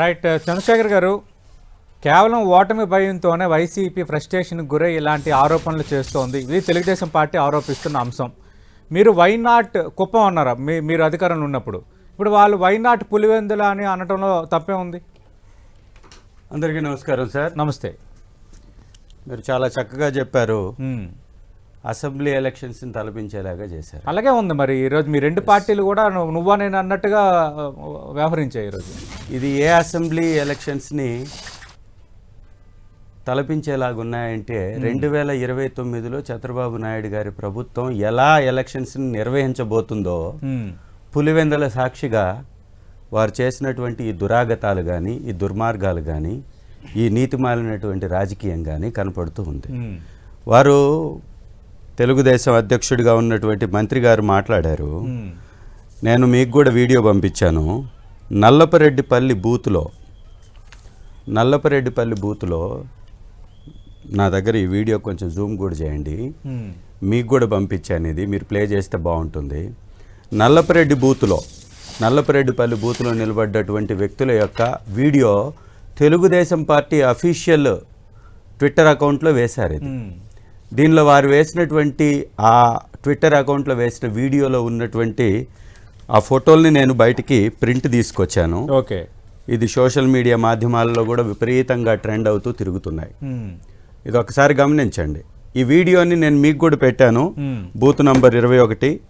Right Chandrasekhar గారు కేవలం ఓటమి భయంతోనే వైసీపీ ఫ్రస్ట్రేషన్కి గురై ఇలాంటి ఆరోపణలు చేస్తోంది. ఇది తెలుగుదేశం పార్టీ ఆరోపిస్తున్న అంశం. మీరు వైనాట్ కుప్పం అన్నారా? మీ మీరు అధికారంలో ఉన్నప్పుడు. ఇప్పుడు వాళ్ళు వైనాట్ పులివెందుల అని అనటంలో తప్పే ఉంది. అందరికీ నమస్కారం సార్. నమస్తే. మీరు చాలా చక్కగా చెప్పారు. అసెంబ్లీ ఎలక్షన్స్ని తలపించేలాగా చేశారు. అలాగే ఉంది మరి. ఈరోజు మీ రెండు పార్టీలు కూడా నువ్వు నేను అన్నట్టుగా వ్యవహరించాయి ఈరోజు ఇది ఏ అసెంబ్లీ ఎలక్షన్స్ని తలపించేలాగా ఉన్నాయంటే రెండు వేల ఇరవై తొమ్మిదిలో చంద్రబాబు నాయుడు గారి ప్రభుత్వం ఎలా ఎలక్షన్స్ని నిర్వహించబోతుందో ఉమ్. పులివెందల సాక్షిగా వారు చేసినటువంటి ఈ దురాగతాలు కానీ ఈ దుర్మార్గాలు కానీ ఈ నీతిమాలినటువంటి రాజకీయం కానీ కనపడుతూ ఉంది. ఉమ్. వారు తెలుగుదేశం అధ్యక్షుడిగా ఉన్నటువంటి మంత్రి గారు మాట్లాడారు. నేను మీకు కూడా వీడియో పంపించాను నల్లపరెడ్డిపల్లి బూత్లో నల్లపరెడ్డిపల్లి బూత్లో నా దగ్గర ఈ వీడియో కొంచెం జూమ్ కూడా చేయండి. మీకు కూడా పంపించాను ఇది మీరు ప్లే చేస్తే బాగుంటుంది నల్లపరెడ్డి బూత్లో నల్లపరెడ్డిపల్లి బూత్లో నిలబడ్డటువంటి వ్యక్తుల యొక్క video Telugu Desam party official twitter అకౌంట్లో వేశారు ఇది. దీనిలో వారు వేసినటువంటి ఆ ట్విట్టర్ అకౌంట్లో వేసిన వీడియోలో ఉన్నటువంటి ఆ ఫోటోల్ని నేను బయటికి ప్రింట్ తీసుకొచ్చాను. ఓకే. ఇది సోషల్ మీడియా మాధ్యమాలలో కూడా విపరీతంగా ట్రెండ్ అవుతూ తిరుగుతున్నాయి. ఇది ఒకసారి గమనించండి. ఈ వీడియోని నేను మీకు కూడా పెట్టాను. బూత్ నంబర్ ఇరవై ఒకటి.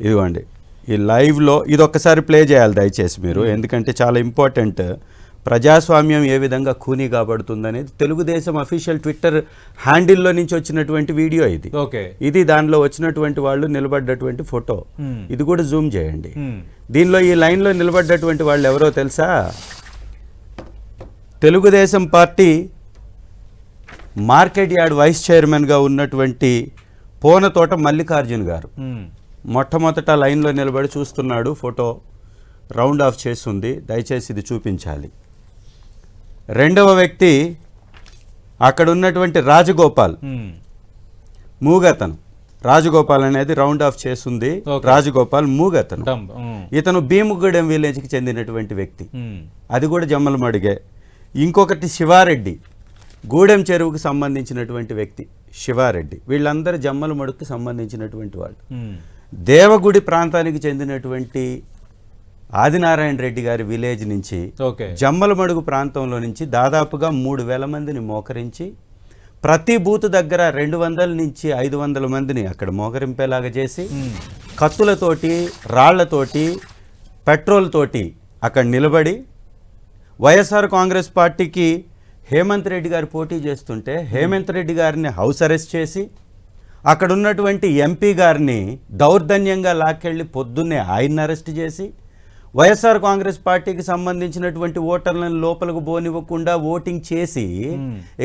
ఇదిగోండి. ఈ లైవ్లో ఇది ఒక్కసారి ప్లే చేయాలి దయచేసి మీరు. ఎందుకంటే చాలా ఇంపార్టెంట్ ప్రజాస్వామ్యం ఏ విధంగా ఖూనీ కాబడుతుందనేది తెలుగుదేశం అఫీషియల్ ట్విట్టర్ హ్యాండిల్లో నుంచి వచ్చినటువంటి వీడియో ఇది. ఓకే. ఇది దానిలో వచ్చినటువంటి వాళ్ళు నిలబడ్డటువంటి ఫోటో. ఇది కూడా జూమ్ చేయండి. దీనిలో ఈ లైన్లో నిలబడ్డటువంటి వాళ్ళు ఎవరో తెలుసా? Telugu Desam party market yard vice చైర్మన్గా ఉన్నటువంటి పోనతోట మల్లికార్జున్ గారు. మొట్టమొదట లైన్లో నిలబడి చూస్తున్నాడు ఫోటో. రౌండ్ ఆఫ్ చేస్తుంది. దయచేసి ఇది చూపించాలి. రెండవ వ్యక్తి అక్కడ ఉన్నటువంటి రాజగోపాల్. మూగతను రాజగోపాల్ అనేది రౌండ్ ఆఫ్ చేస్తుంది. రాజగోపాల్ మూగతను. ఇతను భీముగూడెం విలేజ్కి చెందినటువంటి వ్యక్తి. అది కూడా జమ్మలమడిగే ఇంకొకటి శివారెడ్డి గూడెం చెరువుకు సంబంధించినటువంటి వ్యక్తి శివారెడ్డి వీళ్ళందరూ జమ్మలమడుగుకి సంబంధించినటువంటి వాళ్ళు. దేవగుడి ప్రాంతానికి చెందినటువంటి ఆదినారాయణ రెడ్డి గారి విలేజ్ నుంచి ఓకే జమ్మలమడుగు ప్రాంతంలో నుంచి దాదాపుగా మూడు వేల మందిని మోకరించి ప్రతి బూత్ దగ్గర రెండు వందల నుంచి ఐదు వందల మందిని అక్కడ మోకరింపేలాగా చేసి. కత్తులతోటి రాళ్ళతోటి పెట్రోల్ తోటి అక్కడ నిలబడి వైఎస్ఆర్ కాంగ్రెస్ పార్టీకి హేమంత్ రెడ్డి గారు పోటీ చేస్తుంటే హేమంత్ రెడ్డి గారిని హౌస్ అరెస్ట్ చేసి అక్కడ ఉన్నటువంటి ఎంపీ గారిని దౌర్జన్యంగా లాక్కెళ్ళి పొద్దున్నే ఆయన్ని అరెస్ట్ చేసి వైఎస్ఆర్ కాంగ్రెస్ పార్టీకి సంబంధించినటువంటి ఓటర్లను లోపలికి పోనివ్వకుండా ఓటింగ్ చేసి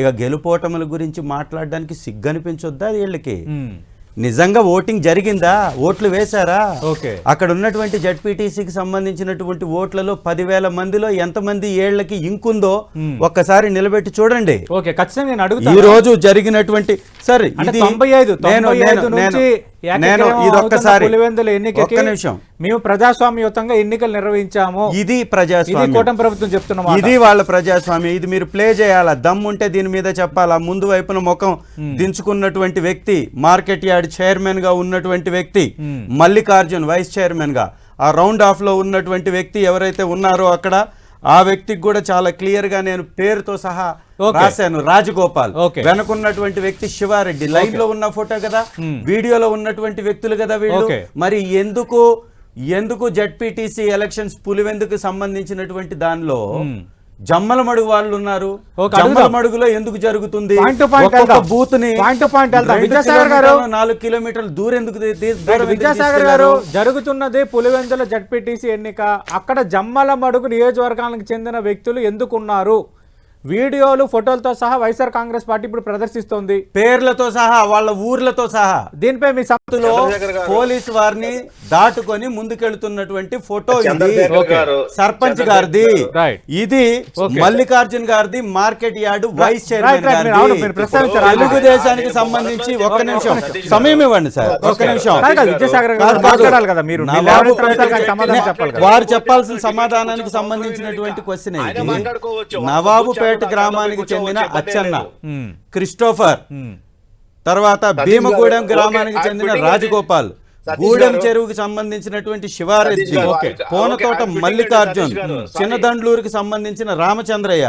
ఇక గెలుపోటముల గురించి మాట్లాడడానికి సిగ్గనిపించొద్దా వీళ్ళకి. నిజంగా ఓటింగ్ జరిగిందా? ఓట్లు వేశారా? ఓకే. అక్కడ ఉన్నటువంటి జడ్పీటీసీకి సంబంధించినటువంటి ఓట్లలో పదివేల మందిలో ఎంతమంది ఏళ్ళకి ఇంకుందో ఒక్కసారి నిలబెట్టి చూడండి. ఓకే ఖచ్చితంగా నేను ఈ రోజు జరిగినటువంటి సార్ తొంభై ఐదు నేను నేను ఇది ఒక్కసారి ఒక్క నిమిషం. మేము ప్రజాస్వామ్యయుతంగా ఎన్నికలు నిర్వహించాము. ఇది ఇది ప్రజాస్వామ్యం. కూటమి ప్రభుత్వం చెప్తున్నమాట ఇది వాళ్ళ ప్రజాస్వామ్యం. ఇది మీరు ప్లే చేయాలా? దమ్ముంటే దీని మీద చెప్పాలా? ముందు వైపున ముఖం దించుకున్నటువంటి వ్యక్తి మార్కెట్ యార్డ్ చైర్మన్గా ఉన్నటువంటి వ్యక్తి. మల్లికార్జున్ వైస్ చైర్మన్గా. ఆ రౌండ్ ఆఫ్లో ఉన్నటువంటి వ్యక్తి ఎవరైతే ఉన్నారో అక్కడ ఆ వ్యక్తికి కూడా చాలా క్లియర్గా నేను పేరుతో సహా. రాశాను. రాజగోపాల్. వెనకున్నటువంటి వ్యక్తి శివారెడ్డి. లైవ్లో ఉన్న ఫోటో కదా? వీడియోలో ఉన్నటువంటి వ్యక్తులు కదా వీళ్ళు? Okay. మరి ఎందుకు ఎందుకు జడ్పీటీసీ ఎలక్షన్స్ పులివెందుకు సంబంధించినటువంటి దానిలో జమ్మల మడుగు వాళ్ళు ఉన్నారు జమ్మల. మడుగులో ఎందుకు జరుగుతుంది. బూత్ని విద్యాసాగర్ గారు. నాలుగు కిలోమీటర్లు దూరం ఎందుకు విద్యాసాగర్ గారు? జరుగుతున్నది పులివెందుల జడ్పీటీసీ ఎన్నిక అక్కడ జమ్మల మడుగు నియోజకవర్గానికి చెందిన వ్యక్తులు ఎందుకున్నారు వీడియోలు ఫోటోలతో సహా వైఎస్ఆర్ కాంగ్రెస్ పార్టీ ఇప్పుడు ప్రదర్శిస్తోంది. పేర్లతో సహా వాళ్ళ ఊర్లతో సహా. దీనిపై మీ సం- లో పోలీసు వారిని దాటుకొని ముందుకెళ్తున్నటువంటి ఫోటో ఇది. సర్పంచ్ గారిది. ఇది. మల్లికార్జున్ గారిది మార్కెట్ యార్డ్ వైస్ చైర్మన్ తెలుగుదేశానికి సంబంధించి ఒక్క. నిమిషం. సమయం ఇవ్వండి సార్. ఒక్క. నిమిషం. వారు చెప్పాల్సిన సమాధానానికి సంబంధించినటువంటి క్వశ్చన్ ఆయన ఇది కూర్చోవచ్చు, గ్రామానికి చెందిన అచ్చన్న క్రిస్టోఫర్. తర్వాత భీమగూడెం గారు, గ్రామానికి చెందిన రాజగోపాల్. గూడెం. చెరువుకి సంబంధించినటువంటి శివారెడ్డి. కోనతోట మల్లికార్జున్. చిన్నదండ్లూరుకి సంబంధించిన రామచంద్రయ్య.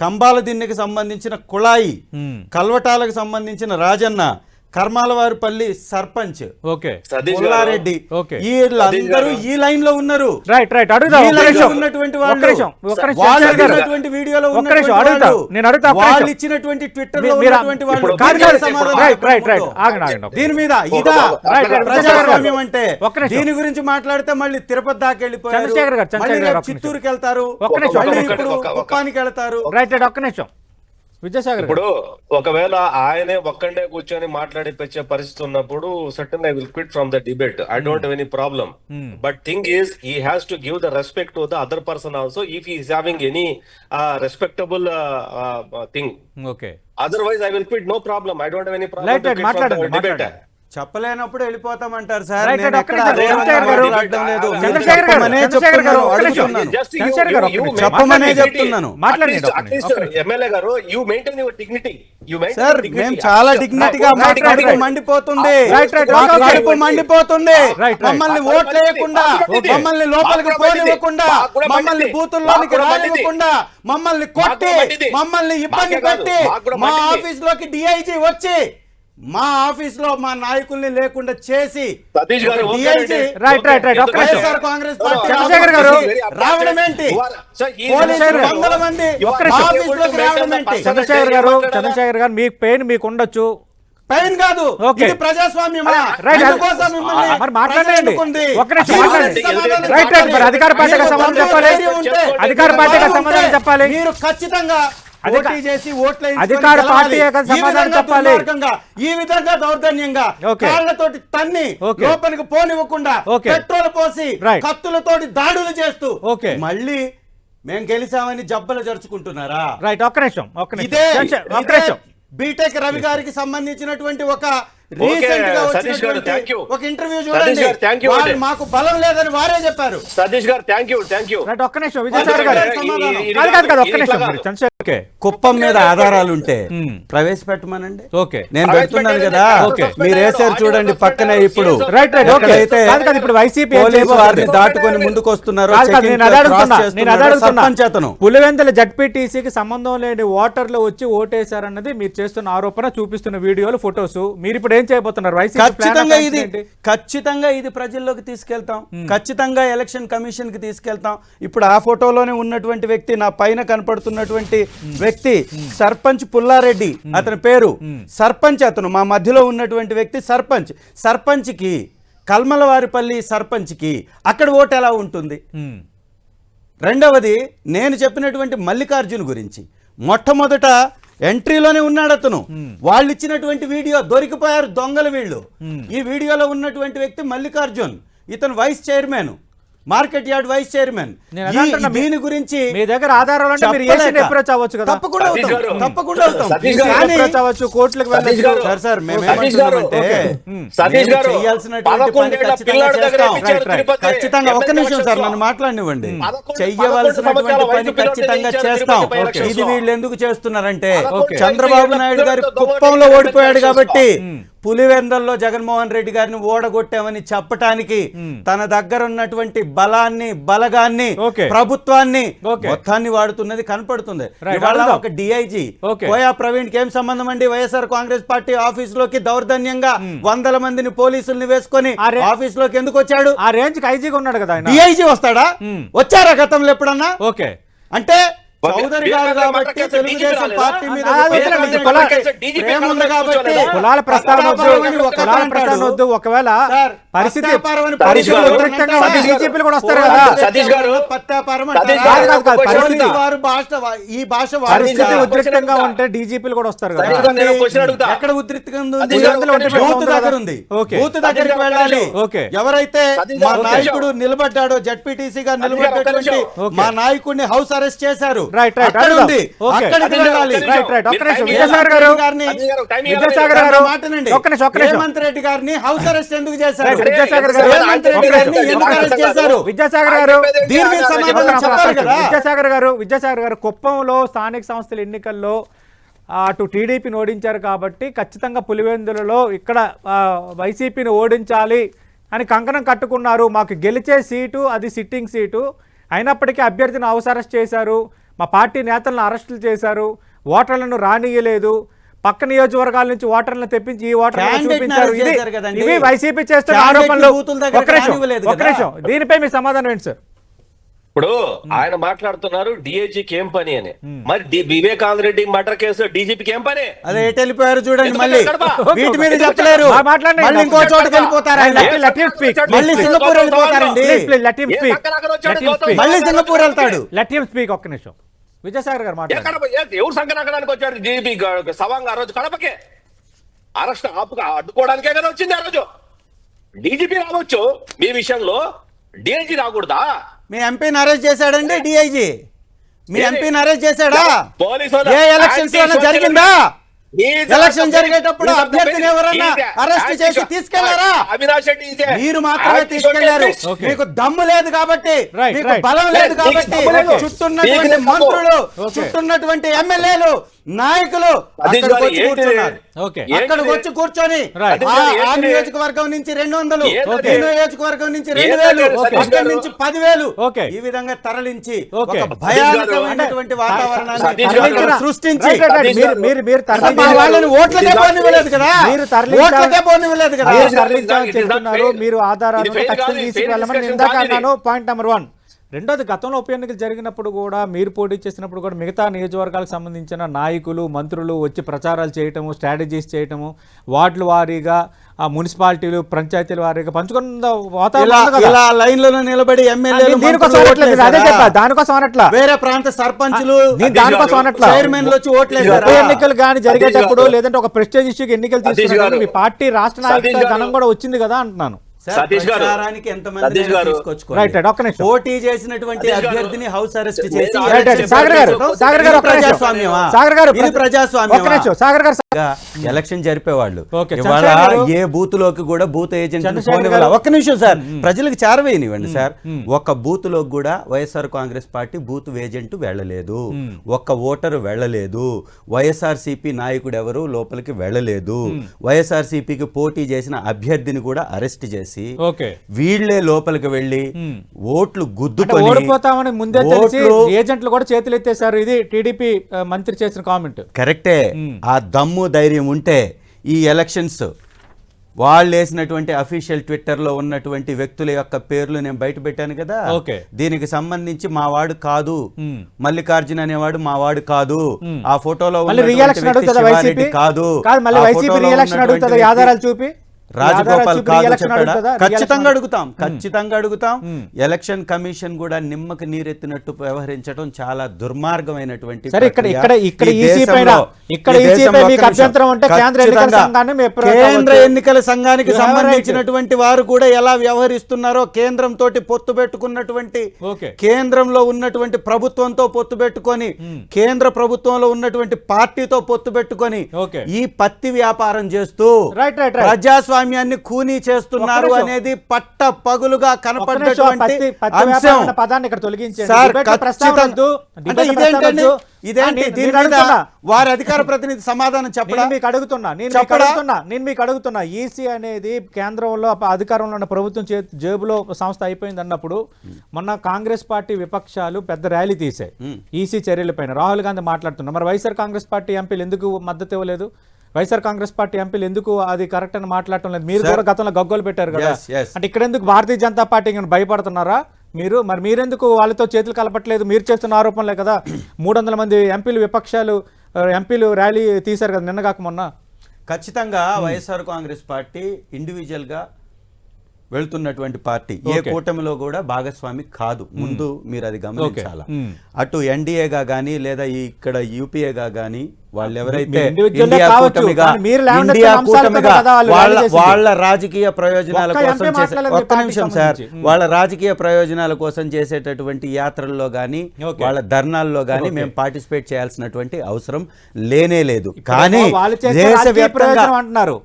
కంబాల దిన్నెకి సంబంధించిన కుళాయి. కల్వటాలకు సంబంధించిన రాజన్న. కర్మాలవారిపల్లి సర్పంచ్. ఓకే. పుల్లారెడ్డి ఓకే. వీళ్ళందరూ ఈ లైన్లో ఉన్నారు. రైట్ రైట్ ఉన్నటువంటి వాళ్ళు. వీడియోలో అడుగుతా నేను అడుగుతా వాళ్ళు. ఇచ్చినటువంటి ట్విట్టర్లో ఉన్నటువంటి వాళ్ళు. రైట్ రైట్ రైట్ చెప్పండి. ఆగండి ఆగండి. దీని మీద ఇదా ప్రజాస్వామ్యం అంటే. దీని గురించి మాట్లాడితే మళ్ళీ తిరుపతి దాకా వెళ్ళిపోయారు. చిత్తూరుకి వెళ్తారు. ఇప్పుడు కుప్పానికి వెళ్తారు. రైట్ రైట్ ఒక్క నిమిషం. విద్యాసాగర్ గారు ఇప్పుడు ఒకవేళ ఆయనే ఒక్కడే కూర్చొని మాట్లాడిపించే పరిస్థితి ఉన్నప్పుడు certain I will quit from the debate I don't have any problem but thing is he has to give the respect to the other person also if is having any respectable thing okay otherwise I will quit no problem I don't have any Right, right, మాట్లాడండి, problem debate. చెప్పలేనప్పుడు వెళ్ళిపోతామంటారు sir. చెప్పమనే చెప్తున్నాను, MLA గారు you maintain your dignity you sir మేము చాలా డిగ్నిటీగా మాట్లాడుతూ. మండిపోతుంది మండిపోతుంది. మమ్మల్ని ఓట్లు వేయకుండా. మమ్మల్ని లోపలికి పోనివ్వకుండా మమ్మల్ని. బూతుల్లోనికి రానివ్వకుండా మమ్మల్ని కొట్టి. మమ్మల్ని ఇబ్బంది పెట్టి మా. ఆఫీస్లోకి డిఐజీ వచ్చి మా ఆఫీస్లో మా నాయకుల్ని లేకుండా చేసి. వైఎస్ఆర్ కాంగ్రెస్ పార్టీ చంద్రశేఖర్ గారు. రావడం ఏంటి వందల మంది ఒక్క నిమిషం. ఆఫీస్లోకి రావడం ఏంటి చంద్రశేఖర్ గారు చంద్రశేఖర్ గారు మీ పెయిన్ మీకు ఉండొచ్చు పెయిన్ కాదు ఓకే. ఇది మరి అధికార పార్టీకి మీకు సమాధానం చెప్పాలి. అధికార పార్టీకి దమ్ము సమాధానం చెప్పాలి. మీరు ఖచ్చితంగా పోటీ చేసి ఓట్లు అధికార కదా ఈ సమాధానం విధంగా చెప్పాలి. దుర్మార్గంగా, ఈ విధంగా దౌర్జన్యంగా. కాళ్ళతోటి తన్ని. లోపలికి పోనివ్వకుండా. పెట్రోల్ పోసి. కత్తులతోటి దాడులు చేస్తూ ఓకే. మళ్ళీ మేము గెలిచామని జబ్బలు జరుచుకుంటున్నారా రైట్ ఒక్క నిమిషం ఇదే బీటెక్ రవి గారికి సంబంధించినటువంటి ఒక రీసెంట్గా వచ్చినటువంటి. ఒక ఇంటర్వ్యూ చూడండి. వాళ్ళు. మాకు బలం లేదని వారే చెప్పారు. Satish garu thank you thank you right ఒక్క నిమిషం విజయసాగర్ గారు. ఈ- ఈ- కాదు కాదు కాదు ఒక్క ఇది నిమిషం ఇట్లా మీరు చంద్రశేఖర్ ఓకే కుప్పం మీద ఆధారాలు ఉంటే. ప్రవేశపెట్టమనండి. ఓకే. నేను పెడుతున్నాను కదా. ఓకే. మీరు వేసారు చూడండి పక్కనే ఇప్పుడు రైట్ రైట్ ఓకే. కాదు ఇప్పుడు వైసీపీ పోలీసు? వారిని దాటుకొని ముందుకు వస్తున్నారు అతను. పులివెందుల జడ్పీటీసీకి సంబంధం లేని ఓటర్లు వచ్చి ఓటేశారన్నది మీరు చేస్తున్న ఆరోపణ చూపిస్తున్న వీడియోలు ఫొటోస్. మీరు ఇప్పుడు ఏం చేయబోతున్నారు? ఖచ్చితంగా ఇది? ఖచ్చితంగా ఇది ప్రజల్లోకి తీసుకెళ్తాం. ఖచ్చితంగా ఎలక్షన్ కమిషన్కి తీసుకెళ్తాం. ఇప్పుడు ఆ ఫోటోలోనే ఉన్నటువంటి వ్యక్తి నా పైన కనపడుతున్నటువంటి వ్యక్తి సర్పంచ్ పుల్లారెడ్డి అతని పేరు. సర్పంచ్ అతను. మా మధ్యలో ఉన్నటువంటి వ్యక్తి సర్పంచ్. సర్పంచ్కి కల్మలవారిపల్లి సర్పంచ్కి అక్కడ ఓటు ఎలా ఉంటుంది? రెండవది నేను చెప్పినటువంటి మల్లికార్జున్ గురించి. మొట్టమొదట ఎంట్రీలోనే ఉన్నాడు అతను. వాళ్ళు ఇచ్చినటువంటి వీడియో దొరికిపోయారు దొంగలు వీళ్ళు. ఈ వీడియోలో ఉన్నటువంటి వ్యక్తి మల్లికార్జున్. ఇతను vice chairman market yard vice chairman. దీని గురించి మీ దగ్గర ఆధారాలు అంటే మీరు. ఏసీని అప్రోచ్ అవ్వచ్చు కదా. తప్పకుండా అవుతాం. తప్పకుండా అవుతాం. సతీష్ గారు కానీ అప్రోచ్ అవ్వచ్చు కోర్టులకు వెళ్ళచ్చు. గారు. సార్ సార్ మేము ఏమంటున్నామంటే చేయాల్సినటువంటి ఖచ్చితంగా ఒక్క ఎమ్మెల్యే నిమిషం సార్ నన్ను మాట్లాడినివ్వండి. చెయ్యవలసినటువంటి పని ఖచ్చితంగా చేస్తాం. ఇది వీళ్ళు ఎందుకు చేస్తున్నారంటే. చంద్రబాబు నాయుడు గారు కుప్పంలో ఓడిపోయాడు కాబట్టి పులివెందల్లో జగన్మోహన్ రెడ్డి గారిని ఓడగొట్టామని చెప్పటానికి తన దగ్గర ఉన్నటువంటి బలాన్ని బలగాన్ని. ప్రభుత్వాన్ని. మొత్తాన్ని వాడుతున్నది కనపడుతుంది. ఒక డిఐజీ. కోయా ప్రవీణ్కి ఏం సంబంధం అండి వైఎస్ఆర్ కాంగ్రెస్ పార్టీ ఆఫీస్లోకి దౌర్జన్యంగా వందల మందిని పోలీసుల్ని వేసుకొని. ఆఫీస్లోకి ఎందుకు వచ్చాడు ఆ రేంజ్కి ఐజీగా ఉన్నాడు కదా డిఐజీ వస్తాడా మ్మ్. వచ్చారా గతంలో ఎప్పుడన్నా ఓకే అంటే చౌదరి గారు కాబట్టి తెలుగుదేశం పార్టీ మీద కులాల- ప్రస్తావన కులాల. ప్రస్తావన వద్దు ఒకవేళ పరిస్థితి బీజేపీలు కూడా వస్తారు కదా సతీష్ గారు, పరిస్థితి. ఈ భాష పరిస్థితి? ఉద్రిక్తంగా ఉంటే డీజీపీలు కూడా వస్తారు కదా. ఎక్కడ ఉద్రిక్తంగా బూత్ దగ్గర. ఉంది. బూత్ దగ్గరికి వెళ్ళాలి ఓకే. ఎవరైతే మా నాయకుడు. నిలబడ్డాడో జడ్పీటీసీ గా నిలబడ్డటువంటి. మా నాయకుడిని హౌస్ అరెస్ట్ చేశారు రైట్, రైట్, అక్కడ. ఉంది. అక్కడికి వెళ్ళాలి ఒక్క నిమిషం. విద్యాసాగర్. గారు. విద్యాసాగర్ గారు మాటనండి ఒక్క నిమిషం, ఒక్క నిమిషం. రేవంత్ రెడ్డి గారిని హౌస్ అరెస్ట్ ఎందుకు చేశారు విద్యాసాగర్ గారు. రేవంత్ రెడ్డి గారిని ఎందుకు అరెస్ట్ చేశారు విద్యాసాగర్ గారు దీని మీద సమాధానం చెప్పాలి కదా విద్యాసాగర్ గారు విద్యాసాగర్ గారు కుప్పంలో స్థానిక సంస్థల ఎన్నికల్లో అటు టీడీపీని ఓడించారు కాబట్టి ఖచ్చితంగా పులివెందులలో ఇక్కడ వైసీపీని ఓడించాలి అని కంకణం కట్టుకున్నారు మాకు గెలిచే సీటు అది సిట్టింగ్ సీటు అయినప్పటికీ అభ్యర్థిని అరెస్ట్ చేశారు మా పార్టీ నేతలను అరెస్టులు చేశారు ఓటర్లను రానియలేదు పక్క నియోజకవర్గాల నుంచి ఓటర్లను తెప్పించి ఈ ఓటర్లను ని చూపించారు ఇది. ఇవి వైసీపీ చేస్తున్న ఆరోపణలు ఒక్క. నిమిషం దీనిపై మీ సమాధానం ఏంటి సార్ ఇప్పుడు ఆయన మాట్లాడుతున్నారు డిఐజీకి ఏం పని అని. మరి వివేకానంద రెడ్డి మర్డర్ కేసు డీజీపీకి ఏం పని? అదే ఎటు వెళ్ళిపోయారు చూడండి మళ్ళీ? వీటి మీద చెప్పలేరు. మళ్ళీ ఇంకో చోటకి వెళ్ళిపోతారు. మళ్ళీ సింగపూర్ వెళ్ళిపోతారండి. మళ్ళీ సింగపూర్ వెళ్తాడు. లెట్ స్పీక్ ఒక్క నిమిషం. విజయసాగర్ గారు ఏ- ఎవరు సంకనాకడానికి వచ్చాడు జీబీ సవాంగ్ ఆ రోజు కడపకే. అరెస్ట్ ఆపు అడ్డుకోవడానికే కదా వచ్చింది ఆ రోజు. డీజీపీ రావచ్చు. మీ విషయంలో డిఐజీ రాకూడదా? మీ ఎంపీని అరెస్ట్ చేశాడండి డిఐజీ మీ? ఎంపీని అరెస్ట్ చేశాడా ఏ ఎలక్షన్స్ జరిగిందా ఎలక్షన్ జరిగేటప్పుడు అభ్యర్థిని ఎవరన్నా అరెస్ట్ చేసి తీసుకెళ్ళారా? మీరు మాత్రమే తీసుకెళ్ళారు. మీకు దమ్ము లేదు కాబట్టి మీకు. బలం లేదు కాబట్టి. చుట్టున్నటువంటి. మంత్రులు. చుట్టున్నటువంటి ఎమ్మెల్యేలు నాయకులు అక్కడికి వచ్చి? కూర్చున్నారు? అక్కడికి కూర్చొని. ఆ? నియోజకవర్గం నుంచి రెండు వందలు? ఈ నియోజకవర్గం నుంచి రెండు? వేలు అక్కడి? నుంచి పదివేలు. ఈ విధంగా తరలించి భయానకమైనటువంటి వాతావరణాన్ని సృష్టించి మీరు మీరు. వాళ్ళని ఓట్లకే పోనివ్వలేదు కదా మీరు. ఓట్లకే పోనివ్వలేదు కదా మీరు ఆధారాలు నేను ఇందాక అన్నాను పాయింట్ నెంబర్ వన్ రెండోది గతంలో ఉప ఎన్నికలు జరిగినప్పుడు కూడా మీరు పోటీ చేసినప్పుడు కూడా మిగతా నియోజకవర్గాలకు సంబంధించిన నాయకులు మంత్రులు వచ్చి ప్రచారాలు చేయటము స్ట్రాటజీస్ చేయటము వార్డుల వారీగా ఆ మున్సిపాలిటీలు పంచాయతీల వారీగా పంచుకున్న వాతావరణం నిలబడి ఎమ్మెల్యేలు దీనికోసం అనట్లా వేరే ప్రాంత సర్పంచులు దానికోసం అనట్లా చైర్మన్లు వచ్చి ఉప ఎన్నికలు కానీ జరిగేటప్పుడు. లేదంటే ఒక ప్రెస్టేజ్ ఇష్యూకి ఎన్నికలు తీసుకున్నప్పుడు. మీ పార్టీ రాష్ట్ర నాయకుల. ధనం కూడా వచ్చింది కదా అంటున్నాను సతీష్ గారు. సతీష్ గారు. పోటీ చేసినటువంటి. అభ్యర్థిని హౌస్ అరెస్ట్ చేసి ఎలక్షన్ సాగర్ గారు పెట్టడం సాగర్ గారు ఇది ఒక్క నిమిషం. ప్రజాస్వామ్యమా? సాగర్ గారు ఇది ప్రజాస్వామ్యమా ఒక్క నిమిషం సాగర్ గారు గా ఎలక్షన్ జరిపేవాళ్ళు. ఇవాళ. ఏ బూత్లోకి కూడా బూత్ ఏజెంట్. ఒక్క నిమిషం సార్. ప్రజలకు చేరవేయనివ్వండి సార్. ఒక బూత్లోకి కూడా YSR Congress party booth agent వెళ్ళలేదు. ఒక్క ఓటరు వెళ్ళలేదు. వైఎస్ఆర్ సిపి నాయకుడు ఎవరు? లోపలికి వెళ్ళలేదు. వైఎస్ఆర్ సిపికి పోటీ చేసిన అభ్యర్థిని కూడా అరెస్ట్ చేసి ఓకే. వీళ్ళే లోపలికి వెళ్ళి ఓట్లు గుద్దుకొని ఓడిపోతామని ముందే తెలిసి ఏజెంట్లు కూడా చేతులు ఎత్తేసారు ఇది టీడీపీ మంత్రి చేసిన కామెంట్. కరెక్టే. ఆ దమ్ము ధైర్యం ఉంటే ఈ ఎలక్షన్స్ వాళ్ళు వేసినటువంటి అఫీషియల్ ట్విట్టర్లో ఉన్నటువంటి వ్యక్తుల యొక్క పేర్లు నేను బయట పెట్టాను కదా. దీనికి సంబంధించి మా వాడు కాదు. మల్లికార్జున్ అనేవాడు మా వాడు కాదు. ఆ ఫోటోలో కాదు. చూపి. రాజగోపాల్ కాదు చెప్పాడా అడుగుతుందా? ఖచ్చితంగా అడుగుతాం ఖచ్చితంగా అడుగుతాం ఎలక్షన్ కమిషన్ కూడా నిమ్మకి నీరెత్తినట్టు వ్యవహరించడం చాలా దుర్మార్గమైనటువంటి సరే, ఇక్కడ- పైన- పై మీకు. అభ్యంతరం కేంద్ర ఎన్నికల సంఘాన్ని కేంద్ర సంఘానికి. సంబంధించినటువంటి వారు కూడా ఎలా వ్యవహరిస్తున్నారో కేంద్రం తోటి పొత్తు పెట్టుకున్నటువంటి. కేంద్రంలో ఉన్నటువంటి ప్రభుత్వంతో పొత్తు పెట్టుకొని కేంద్ర ప్రభుత్వంలో ఉన్నటువంటి పార్టీతో పొత్తు పెట్టుకొని. ఈ పత్తి వ్యాపారం చేస్తూ రైట్. ప్రజాస్వామ్యాన్ని కూనీ చేస్తున్నారు. అనేది పట్ట పగులుగా అంశం. అన్న పదాన్ని ఇక్కడ తొలగించండి. ఇదేంటి? దీని మీద. వారి అధికార ప్రతినిధి సమాధానం చెప్పడా? మీకు అడుగుతున్నా. నేను మీకు? అడుగుతున్నా. నేను మీకు అడుగుతున్నా. ఈసీ అనేది కేంద్రంలో అధికారంలో ఉన్న ప్రభుత్వం జేబులో సంస్థ అయిపోయింది అన్నప్పుడు మొన్న కాంగ్రెస్ పార్టీ విపక్షాలు పెద్ద ర్యాలీ తీసాయి ఈసీ చర్యలపైన. రాహుల్ గాంధీ మాట్లాడుతున్నారు మరి వైఎస్ఆర్ కాంగ్రెస్ పార్టీ ఎంపీలు ఎందుకు మద్దతు ఇవ్వలేదు? వైఎస్ఆర్ కాంగ్రెస్ పార్టీ ఎంపీలు ఎందుకు అది కరెక్ట్ అని మాట్లాడటం లేదు? మీరు కూడా గతంలో గగ్గోలు పెట్టారు కదా. అంటే ఇక్కడ ఎందుకు భారతీయ జనతా పార్టీ భయపడుతున్నారా? మీరు మరి మీరెందుకు వాళ్ళతో చేతులు కలపట్లేదు? మీరు చేస్తున్న ఆరోపణలే కదా. మూడు వందల మంది ఎంపీలు విపక్షాలు ఎంపీలు ర్యాలీ తీశారు కదా నిన్న కాక మొన్న. ఖచ్చితంగా వైఎస్ఆర్ కాంగ్రెస్ పార్టీ ఇండివిజువల్గా వెళ్తున్నటువంటి పార్టీ ఏ. కూటమిలో కూడా భాగస్వామి కాదు ముందు మీరు అది గమనించాల. అటు ఎన్డీఏగా గానీ లేదా ఇక్కడ యూపీఏగా గానీ వాళ్ళు ఎవరైతే ఇండియా కూటమిగా కానీ ఇండియా కూటమిగా వాళ్ళు వాళ్ళ రాజకీయ ప్రయోజనాల కోసం చేసే ఒక్క నిమిషం సార్. వాళ్ళ రాజకీయ ప్రయోజనాల కోసం చేసేటటువంటి యాత్రల్లో గానీ Okay. వాళ్ళ ధర్నాల్లో గానీ Okay. మేము పార్టిసిపేట్ చేయాల్సినటువంటి అవసరం లేనే లేదు కానీ ప్రయోజనం అంటున్నారు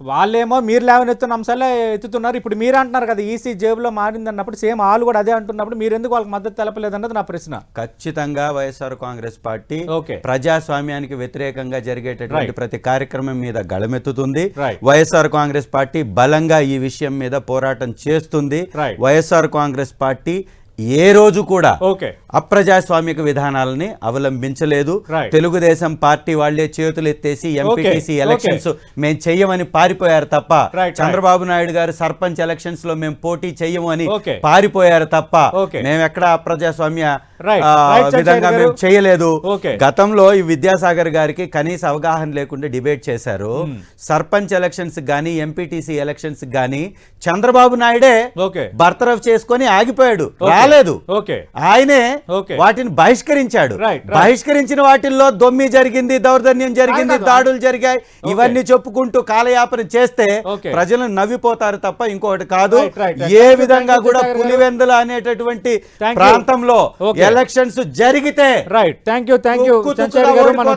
వాళ్ళేమో మీరు లేవనెత్తున్న అంశాలే ఎత్తుతున్నారు ఇప్పుడు మీరు అంటున్నారు కదా ఈసీ జేబులో మారింది అన్నప్పుడు సేమ్ వాళ్ళు కూడా అదే అంటున్నప్పుడు మీరు ఎందుకు వాళ్ళకి మద్దతు తెలపలేదన్నది నా ప్రశ్న ఖచ్చితంగా వైఎస్ఆర్ కాంగ్రెస్ పార్టీ. ప్రజాస్వామ్యానికి వ్యతిరేకంగా జరిగేటటువంటి. ప్రతి కార్యక్రమం మీద గళమెత్తుతుంది. వైఎస్ఆర్ కాంగ్రెస్ పార్టీ బలంగా ఈ విషయం మీద పోరాటం చేస్తుంది. వైఎస్ఆర్ కాంగ్రెస్ పార్టీ ఏ రోజు కూడా ఓకే అప్రజాస్వామిక విధానాలని అవలంబించలేదు. తెలుగుదేశం పార్టీ వాళ్ళే చేతులు ఎత్తేసి ఎంపీటీసీ. ఎలక్షన్స్ మేము చెయ్యమని పారిపోయారు తప్ప చంద్రబాబు నాయుడు గారు సర్పంచ్ ఎలక్షన్స్లో మేము పోటీ చెయ్యము అని. పారిపోయారు తప్ప. మేము ఎక్కడ అప్రజాస్వామ్య విధంగా. మేము చేయలేదు. గతంలో ఈ విద్యాసాగర్ గారికి కనీస అవగాహన లేకుండా డిబేట్ చేశారు సర్పంచ్ ఎలక్షన్స్ గానీ ఎంపీటీసీ ఎలక్షన్స్ గానీ చంద్రబాబు నాయుడే బర్తరఫ్ చేసుకొని ఆగిపోయాడు. రాలేదు ఆయనే. వాటిని బహిష్కరించాడు. బహిష్కరించిన వాటిల్లో దొమ్మి జరిగింది దౌర్జన్యం జరిగింది. దాడులు జరిగాయి ఇవన్నీ చెప్పుకుంటూ కాలయాపన చేస్తే. ప్రజలు నవ్విపోతారు తప్ప ఇంకొకటి కాదు. ఏ విధంగా కూడా. పులివెందుల అనేటటువంటి. ప్రాంతంలో. ఎలక్షన్స్ జరిగితే right thank you thank you